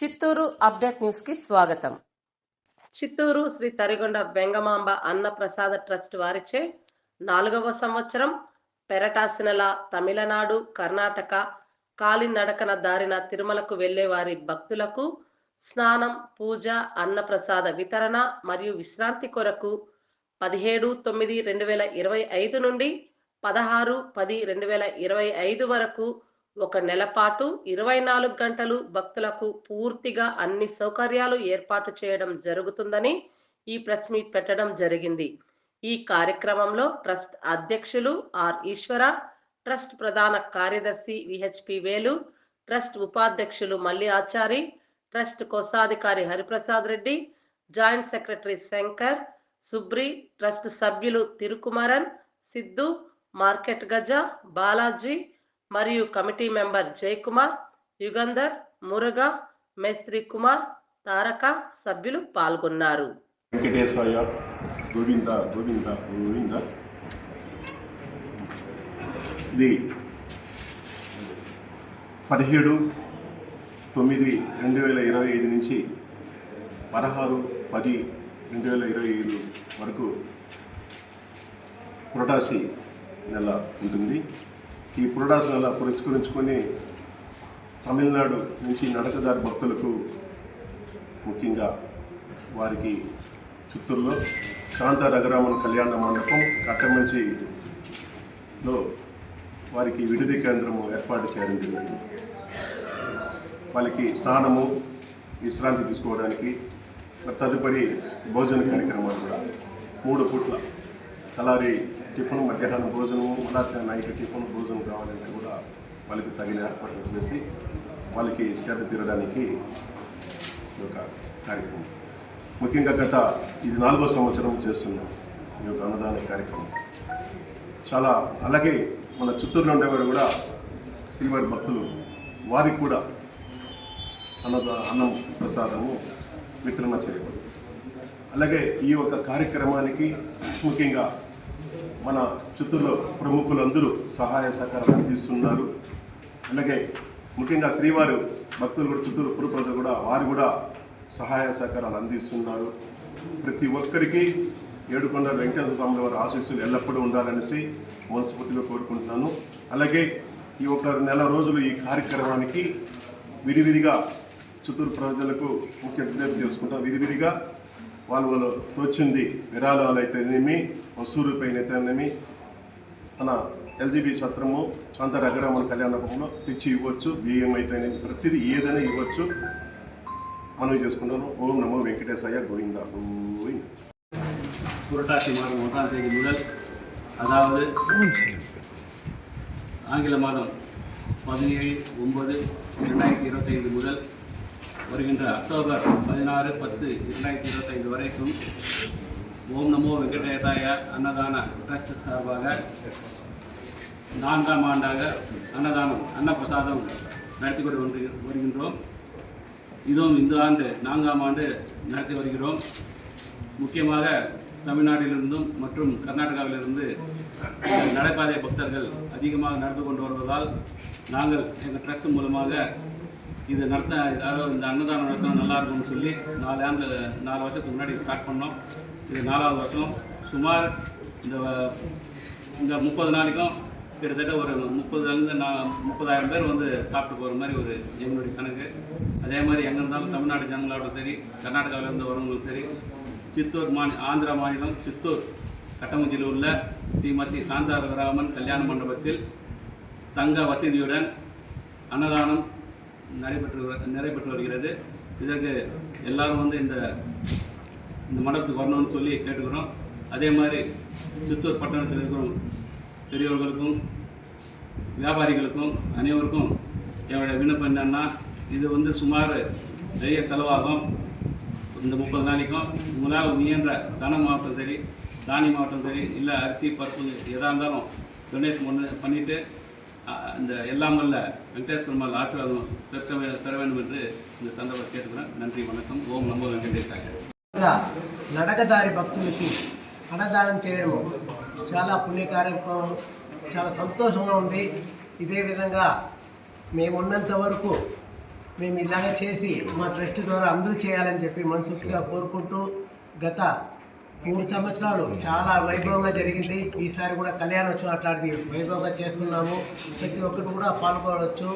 Chittoor update న్యూస్కి స్వాగతం. చిత్తూరు శ్రీ తరిగొండ వెంగమాంబ అన్న ప్రసాద ట్రస్ట్ వారిచే నాలుగవ సంవత్సరం పెరటాసినల తమిళనాడు కర్ణాటక కాలినడకన దారిన తిరుమలకు వెళ్ళే వారి భక్తులకు స్నానం పూజ అన్నప్రసాద వితరణ మరియు విశ్రాంతి కొరకు పదిహేడు తొమ్మిది రెండు వేల ఇరవై ఐదు నుండి పదహారు పది రెండు వేల ఇరవై ఐదు వరకు ఒక నెల పాటు ఇరవై నాలుగు గంటలు భక్తులకు పూర్తిగా అన్ని సౌకర్యాలు ఏర్పాటు చేయడం జరుగుతుందని ఈ ప్రెస్ మీట్ పెట్టడం జరిగింది. ఈ కార్యక్రమంలో ట్రస్ట్ అధ్యక్షులు ఆర్ ఈశ్వర ట్రస్ట్ ప్రధాన కార్యదర్శి విహెచ్పి వేలు ట్రస్ట్ ఉపాధ్యక్షులు మల్లి ఆచారి ట్రస్ట్ కోశాధికారి Hariprasad Reddy joint secretary Shankar Subri trust సభ్యులు తిరుకుమారన్ సిద్ధు మార్కెట్ గజ బాలాజీ మరియు కమిటీ మెంబర్ జయకుమార్ యుగంధర్ మురుగా మేస్త్రి కుమార్ తారక సభ్యులు పాల్గొన్నారు. వెంకటేశాయ గోవింద గోవింద గోవింద. ఇది పదిహేడు తొమ్మిది రెండు వేల ఇరవై ఐదు నుంచి పదహారు పది రెండు వేల ఇరవై ఐదు వరకు పురటాసి నెల ఉంటుంది. ఈ పురటాసి పురస్కరించుకొని తమిళనాడు నుంచి నడకదారి భక్తులకు ముఖ్యంగా వారికి చిత్తూరులో శాంత రఘురామన్ కళ్యాణ మండపం కట్టమంచిలో వారికి విడిది కేంద్రము ఏర్పాటు చేయడం జరిగింది. వాళ్ళకి స్నానము విశ్రాంతి తీసుకోవడానికి తదుపరి భోజన కార్యక్రమాలు కూడా మూడు పూట్ల తలారి టిఫిన్ మధ్యాహ్నం భోజనము మళ్ళా నైట్ టిఫిన్ భోజనం కావాలంటే కూడా వాళ్ళకి తగిన ఏర్పాట్లు చేసి వాళ్ళకి సేద తీరడానికి ఈ యొక్క కార్యక్రమం. ముఖ్యంగా గత ఇది నాలుగో సంవత్సరం చేస్తున్నాం ఈ యొక్క అన్నదాన కార్యక్రమం. చాలా అలాగే మన చిత్తూరులో ఉండేవారు కూడా శ్రీవారి భక్తులు వారికి కూడా అన్నదా అన్నం ప్రసాదము వితరణ చేయబడింది అలాగే ఈ యొక్క కార్యక్రమానికి ముఖ్యంగా మన చిత్తూరులో ప్రముఖులందరూ సహాయ సహకారాలు అందిస్తున్నారు. అలాగే ముఖ్యంగా శ్రీవారు భక్తులు కూడా చిత్తూరు పుర ప్రజలు కూడా వారు కూడా సహాయ సహకారాలు అందిస్తున్నారు. ప్రతి ఒక్కరికి ఏడుకొండ వెంకటేశ్వర స్వామి వారి ఆశీస్సులు ఎల్లప్పుడూ ఉండాలనేసి మనస్ఫూర్తిగా కోరుకుంటున్నాను. అలాగే ఈ ఒక నెల రోజులు ఈ కార్యక్రమానికి విరివిరిగా చిత్తూరు ప్రజలకు ముఖ్య విజ్ఞప్తి చేసుకుంటాం విరివిరిగా వాళ్ళు వాళ్ళు తోచింది విరాళాలు అయితేనేమి వస్తువు రూపాయలు అయితేనేమి మన ఎల్జీబీ సత్రము శాంత రఘురామన్ కళ్యాణంలో తెచ్చి ఇవ్వచ్చు బియ్యం అయితేనేమి ప్రతిదీ ఏదైనా ఇవ్వచ్చు మనం చేసుకుంటాను ఓం నమో వెంకటేశయ్య గోవింద గోవింద புரட்டாசி மாதம் ஒன்றாம் தேதி முதல் அதாவது ஆங்கில மாதம் பதினேழு ஒன்பது இரண்டாயிரத்தி இருபத்தைந்து முதல் வருகின்ற அக்டோபர் பதினாறு பத்து இரண்டாயிரத்தி இருபத்தைந்து வரைக்கும் ஓம் நமோ வெங்கடேசாய அன்னதான ட்ரஸ்ட் சார்பாக நான்காம் ஆண்டாக அன்னதானம் அன்னப்பிரசாதம் நடத்தி கொண்டு வந்து வருகின்றோம். இதுவும் இந்த ஆண்டு நான்காம் ஆண்டு நடத்தி வருகிறோம். முக்கியமாக தமிழ்நாட்டிலிருந்தும் மற்றும் கர்நாடகாவிலிருந்து நடைபாதை பக்தர்கள் அதிகமாக நடந்து கொண்டு வருவதால் நாங்கள் எங்கள் ட்ரஸ்ட் மூலமாக இது நடத்த ஏதாவது இந்த அன்னதானம் நடத்தினா நல்லா இருக்கும்னு சொல்லி நாலு ஆண்டு நாலு வருஷத்துக்கு முன்னாடி ஸ்டார்ட் பண்ணோம். இது நாலாவது வருஷம். சுமார் இந்த இந்த முப்பது நாளைக்கும் கிட்டத்தட்ட ஒரு முப்பதுலேருந்து நான் முப்பதாயிரம் பேர் வந்து சாப்பிட்டு போகிற மாதிரி ஒரு எங்களுடைய கணக்கு. அதே மாதிரி எங்கே இருந்தாலும் தமிழ்நாடு ஜனங்களாகட்டும் சரி கர்நாடகாவிலேருந்து வரவங்களும் சரி சித்தூர் மாநி ஆந்திரா மாநிலம் சித்தூர் கட்டமஞ்சியில் உள்ள ஸ்ரீமதி சாந்தாரகராமன் கல்யாண மண்டபத்தில் தங்க வசதியுடன் அன்னதானம் நடைபெற்று நடைபெற்று வருகிறது. இதற்கு எல்லாரும் வந்து இந்த இந்த மண்டபத்துக்கு வரணும்னு சொல்லி கேட்டுக்கிறோம். அதே மாதிரி சித்தூர் பட்டணத்தில் இருக்கிற பெரியவர்களுக்கும் வியாபாரிகளுக்கும் அனைவருக்கும் என்னுடைய விண்ணப்பம் என்னென்னா இது வந்து சுமார் நிறைய செலவாகும். இந்த முப்பது நாளைக்கும் உங்களால் முயன்ற தன மாவட்டம் சரி தானி மாவட்டம் சரி இல்லை அரிசி பருப்பு எதாக இருந்தாலும் டொனேஷன் பண்ணு பண்ணிவிட்டு இந்த எல்லாம் வல்ல வெங்கடேஷ் பெருமாள் ஆசீர்வாதம் பெற்ற வே- பெற வேண்டும் என்று இந்த சந்தர்ப்பத்தை கேட்டுக்கிறேன் நன்றி வணக்கம் ஓம் நமோ வெங்கடேசாய ఇలా నడకదారి భక్తులకి అన్నదానం చేయడం చాలా పుణ్యకార్యక్రమం చాలా సంతోషంగా ఉంది ఇదే విధంగా మేమున్నంత వరకు మేము ఇలాగే చేసి మా ట్రస్ట్ ద్వారా అందరూ చేయాలని చెప్పి మనస్ఫూర్తిగా కోరుకుంటూ గత మూడు సంవత్సరాలు చాలా వైభవంగా జరిగింది. ఈసారి కూడా కళ్యాణోత్సవం అట్లాంటిది వైభవంగా చేస్తున్నాము. ప్రతి ఒక్కరు కూడా పాల్గొనవచ్చు.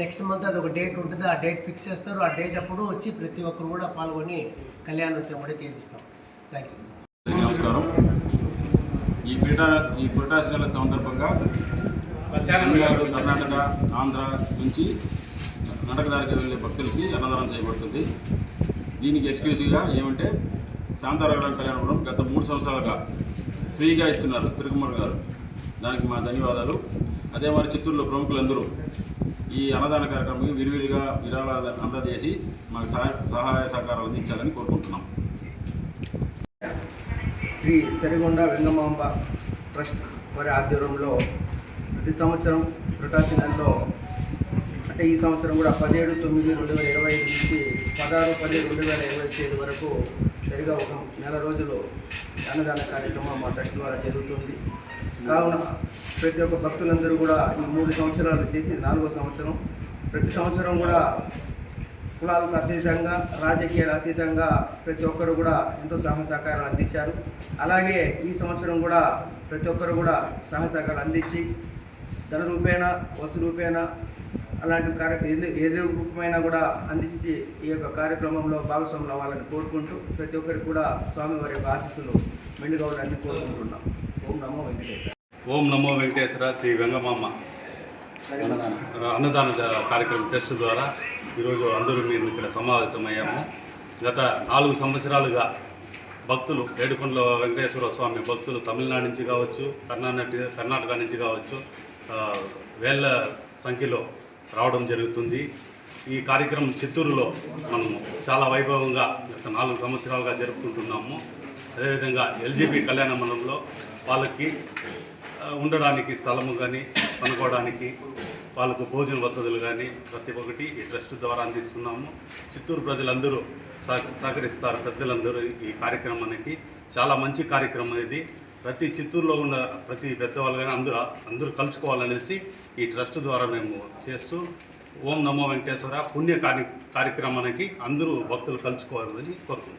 నెక్స్ట్ మంత్ అది ఒక డేట్ ఉంటుంది. ఆ డేట్ ఫిక్స్ చేస్తారు. ఆ డేట్ అప్పుడు వచ్చి ప్రతి ఒక్కరు కూడా పాల్గొని కళ్యాణోత్సవం కూడా చేపిస్తాం. థ్యాంక్ యూ నమస్కారం. ఈ పీఠ ఈ పురటాసికల సందర్భంగా తమిళనాడు కర్ణాటక ఆంధ్ర నుంచి నడకదారికి వెళ్ళే భక్తులకి అన్నదానం చేయబడుతుంది. దీనికి ఎక్స్క్లూజివ్గా ఏమంటే శాంతారాయణ కళ్యాణపురం గత మూడు సంవత్సరాలుగా ఫ్రీగా ఇస్తున్నారు తిరుమల గారు. దానికి మా ధన్యవాదాలు. అదే మరి చిత్తూరులో ప్రముఖులందరూ ఈ అన్నదాన కార్యక్రమం విరివిరిగా విరాళాలు అందజేసి మాకు సహాయ సహాయ సహకారాలు అందించాలని కోరుకుంటున్నాం. శ్రీ తెరిగొండ వెంగమాంబ ట్రస్ట్ వారి ఆధ్వర్యంలో ప్రతి సంవత్సరం ప్రకాశ నెలలో అంటే ఈ సంవత్సరం కూడా పదిహేడు తొమ్మిది రెండు వేల ఇరవై ఐదు నుంచి పదహారు పది రెండు వేల ఇరవై ఐదు వరకు సరిగా ఒక నెల రోజులు అన్నదాన కార్యక్రమం మా ట్రస్ట్ ద్వారా జరుగుతుంది. కావున ప్రతి ఒక్క భక్తులందరూ కూడా ఈ మూడు సంవత్సరాలు చేసి నాలుగో సంవత్సరం. ప్రతి సంవత్సరం కూడా కులాలకు అతీతంగా రాజకీయాలు అతీతంగా ప్రతి ఒక్కరు కూడా ఎంతో సహాయ సహకారాలు అందించారు. అలాగే ఈ సంవత్సరం కూడా ప్రతి ఒక్కరు కూడా సహాయ సహకారాలు అందించి ధన రూపేణ వస్తు రూపేణ అలాంటి కార్యక్రమం ఏది ఏ రూపమైనా కూడా అందించి ఈ యొక్క కార్యక్రమంలో భాగస్వాములు అవ్వాలని కోరుకుంటూ ప్రతి ఒక్కరికి కూడా స్వామివారి యొక్క ఆశీస్సులు మెండుగౌలని కోరుకుంటున్నాం. ఓం నమో వెంకటేశ్వర ఓం నమో వెంకటేశ్వర శ్రీ వెంగమామ్మ అన్నదాన కార్యక్రమం టెస్ట్ ద్వారా ఈరోజు అందరూ మేము ఇక్కడ సమావేశమయ్యాము. గత నాలుగు సంవత్సరాలుగా భక్తులు ఏడుకొండల వెంకటేశ్వర స్వామి భక్తులు తమిళనాడు నుంచి కావచ్చు కర్ణాటక కర్ణాటక నుంచి కావచ్చు వేల సంఖ్యలో రావడం జరుగుతుంది. ఈ కార్యక్రమం చిత్తూరులో మనము చాలా వైభవంగా గత నాలుగు సంవత్సరాలుగా జరుపుకుంటున్నాము. అదేవిధంగా ఎల్జీబీ కళ్యాణ మండలంలో వాళ్ళకి ఉండడానికి స్థలము కానీ పనుకోవడానికి వాళ్ళకు భోజన వసతులు కానీ ప్రతి ఒక్కటి ఈ ట్రస్ట్ ద్వారా అందిస్తున్నాము. చిత్తూరు ప్రజలందరూ సహ- సహకరిస్తారు. పెద్దలందరూ ఈ కార్యక్రమానికి. చాలా మంచి కార్యక్రమం ఇది. ప్రతి చిత్తూరులో ఉన్న ప్రతి పెద్దవాళ్ళు కానీ అందరూ అందరూ కలుసుకోవాలనేసి ఈ ట్రస్ట్ ద్వారా మేము చేస్తూ ఓం నమో వెంకటేశ్వర పుణ్య కార్య కార్యక్రమానికి అందరూ భక్తులు కలుసుకోవాలని కోరుకుంటున్నాం.